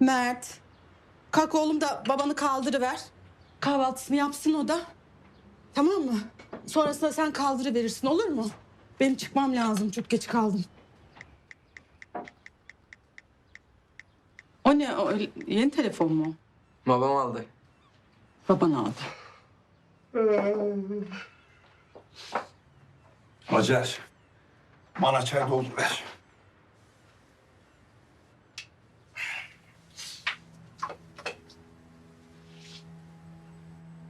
Mert. Kalk oğlum da babanı kaldırıver. Kahvaltısını yapsın o da. Tamam mı? Sonrasında sen kaldırıverirsin olur mu? Benim çıkmam lazım. Çok geç kaldım. O ne? O yeni telefon mu? Babam aldı. Baban aldı. Hacer. Bana çay doldur ver.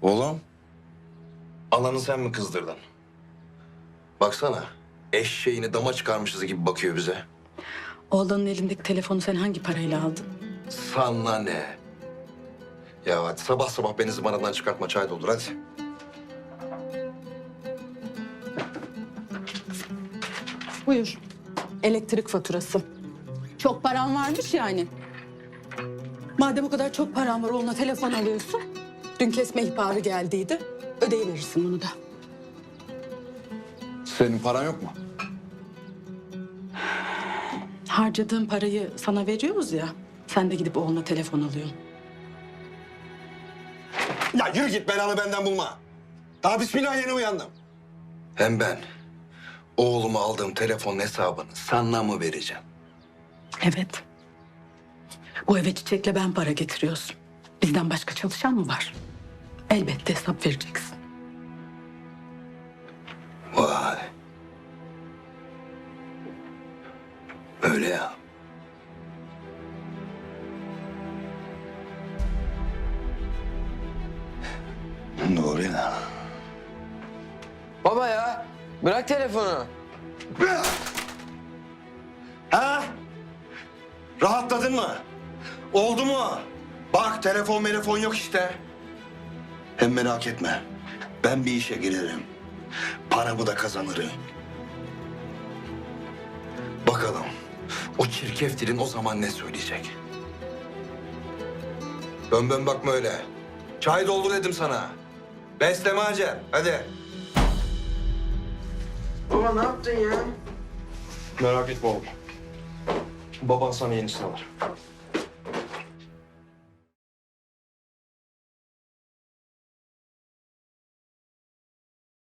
Oğlum. Ananı sen mi kızdırdın? Baksana. Eşeğini dama çıkarmışız gibi bakıyor bize. Oğlanın elindeki telefonu sen hangi parayla aldın? Sana ne? Ya hadi sabah sabah beni zıvanadan çıkartma çay doldur hadi. Buyur. Elektrik faturası. Çok param varmış yani. Madem o kadar çok param var oğluna telefon alıyorsun. Dün kesme ihbarı geldiydi. Ödeyiverirsin bunu da. Senin paran yok mu? Harcadığın parayı sana veriyoruz ya. Sen de gidip oğluna telefon alıyorsun. Ya yürü git belanı benden bulma. Daha bismillah yeni uyandım. Hem ben oğluma aldığım telefonun hesabını sana mı vereceğim? Evet. Bu eve çiçekle ben para getiriyorsun. Bizden başka çalışan mı var? Elbette hesap vereceksin. Vay. Öyle ya. Doğru ya. Baba ya bırak telefonu. Ha? Rahatladın mı? Oldu mu? Bak telefon telefon yok işte. Hem merak etme. Ben bir işe girerim. Paramı da kazanırım. Bakalım o çirkef dilin o zaman ne söyleyecek? Bön bön bakma öyle. Çay doldur dedim sana. Besleme Hacer. Hadi. Baba ne yaptın ya? Merak etme oğlum. Baban sana yenisini alır.